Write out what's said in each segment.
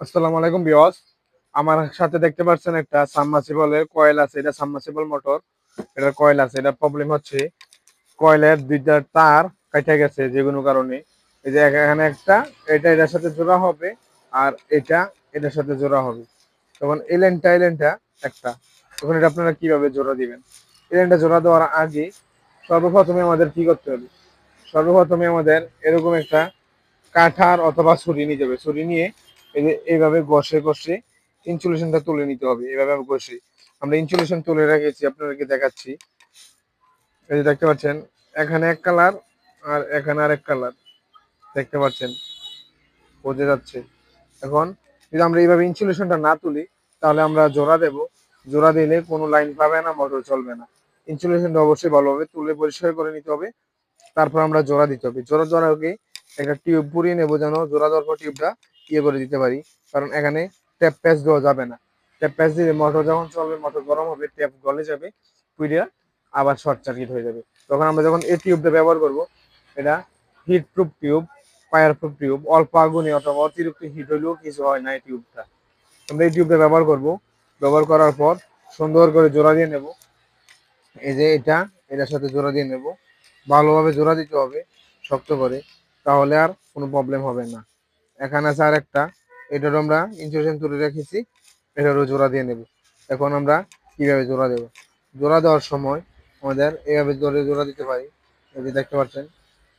আসসালামু আলাইকুম বিয়স আমার সাথে দেখতে পাচ্ছেন একটা সাবমার্সিবলের কয়েল আছে, এটা সাবমার্সিবল মোটর এটার কয়েল আছে এটা প্রবলেম হচ্ছে কয়েলের দুইটা তার কাটা গেছে যে কোনো কারণে। এই যে এখানে একটা, এটা এটার সাথে জোড়া হবে আর এটা এটার সাথে জোড়া হবে। তখন এই লাইনটা এই একটা। তখন এটা আপনারা কীভাবে জোড়া দিবেন? এই লাইনটা জোড়া দেওয়ার আগে সর্বপ্রথমে আমাদের কি করতে হবে? সর্বপ্রথমে আমাদের এরকম একটা কাঠার অথবা ছুরি নিয়ে যাবে ছুরি নিয়ে এইভাবে ঘষে ঘষে ইনসুলেশনটা তুলে নিতে হবে। এইভাবে ঘষে। আমরা ইনসুলেশন তুলে রেখেছি, আপনাদেরকে দেখাচ্ছি। এই যে দেখতে পাচ্ছেন, এখানে এক কালার আর এখানে আরেক কালার দেখতে পাচ্ছেন, বোঝা যাচ্ছে। এখন যদি আমরা এইভাবে ইনসুলেশনটা না তুলি, তাহলে আমরা জোড়া দেব। জোড়া দিলে কোনো লাইন পাবে না মোটর চলবে না। ইনসুলেশনটা অবশ্যই ভালোভাবে তুলে পরিষ্কার করে নিতে হবে। তারপর আমরা জোড়া দিতে হবে। জোড়া জোড়া আগে একটা টিউব পুড়িয়ে নেব যেন জোড়া দেওয়ার পর টিউবটা ইয়ে করে দিতে পারি। কারণ এখানে ট্যাপ প্যাচ দেওয়া যাবে না। ট্যাপ প্যাচ দিলে মোটর যখন চলবে মোটর গরম হবে ট্যাপ গলে যাবে, পুড়িয়া আবার শর্ট সার্কিট হয়ে যাবে। তখন আমরা যখন এই টিউবটা ব্যবহার করব, এটা heat proof tube fire proof tube অল্প আগুনে অথবা অতিরিক্ত হিট হইলেও কিছু হয় না এই টিউবটা আমরা এই টিউবটা ব্যবহার করব। ব্যবহার করার পর সুন্দর করে জোড়া দিয়ে নেব। এই যে এটা, এটার সাথে জোড়া দিয়ে নেব। ভালোভাবে জোড়া দিতে হবে শক্ত করে, তাহলে আর কোনো প্রবলেম হবে না। এখানে আছে আর একটা এটারও আমরা ইনসুলেশন তুলে রেখেছি। এটারও জোড়া দিয়ে নেব। এখন আমরা কীভাবে জোড়া দেব? জোড়া দেওয়ার সময় আমাদের এভাবে ধরে জোড়া দিতে পারি। এই দেখতে পাচ্ছেন,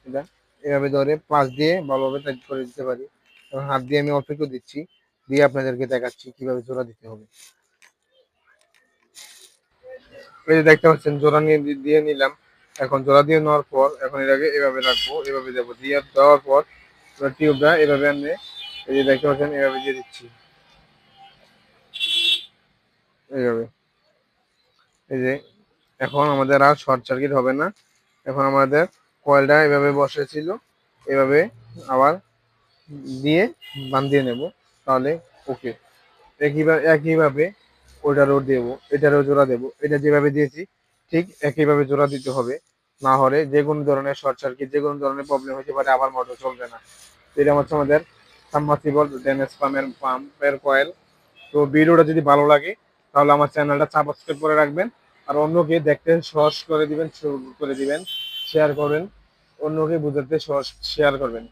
এটা এভাবে ধরে পাশ দিয়ে ভালোভাবে টাইট করে দিতে পারি। এবং হাত দিয়ে আমি অল্প একটু দিচ্ছি দিয়ে আপনাদেরকে দেখাচ্ছি কীভাবে জোড়া দিতে হবে। এই যে দেখতে পাচ্ছেন, জোড়া নিয়ে দিয়ে নিলাম। এখন জোড়া দিয়ে নেওয়ার পর, এখন এটাকে এভাবে রাখব, এভাবে দেবো। দিয়ে দেওয়ার পর টিউবটা এভাবে আনলে, এই যে দেখতে পাচ্ছেন, এভাবে দিয়ে দিচ্ছি। এইভাবে। এই যে এখন আমাদের আর শর্ট সার্কিট হবে না। এখন আমাদের কয়েলটা এভাবে বসেছিল, এভাবে আবার দিয়ে বান্ধিয়ে নেব, তাহলে ওকে একইভাবে একইভাবে ওইটারও দেবো, এটারও জোড়া দেবো, এটা যেভাবে দিয়েছি, ঠিক একইভাবে জোড়া দিতে হবে। না হলে যে কোনো ধরনের শর্ট সার্কিট যে কোনো ধরনের প্রবলেম হতে পারে, আবার মোটর চলবে না। এটা হচ্ছে আমাদের সাবমার্সিবল ড্যামেজ পাম্পের পাম্পের কয়েল তো ভিডিওটা যদি ভালো লাগে, তাহলে আমার চ্যানেলটা সাবস্ক্রাইব করে রাখবেন, আর অন্যকে দেখতে সহজ করে দিবেন করে দিবেন শেয়ার করবেন, অন্যকে বুঝাতে সহজ শেয়ার করবেন।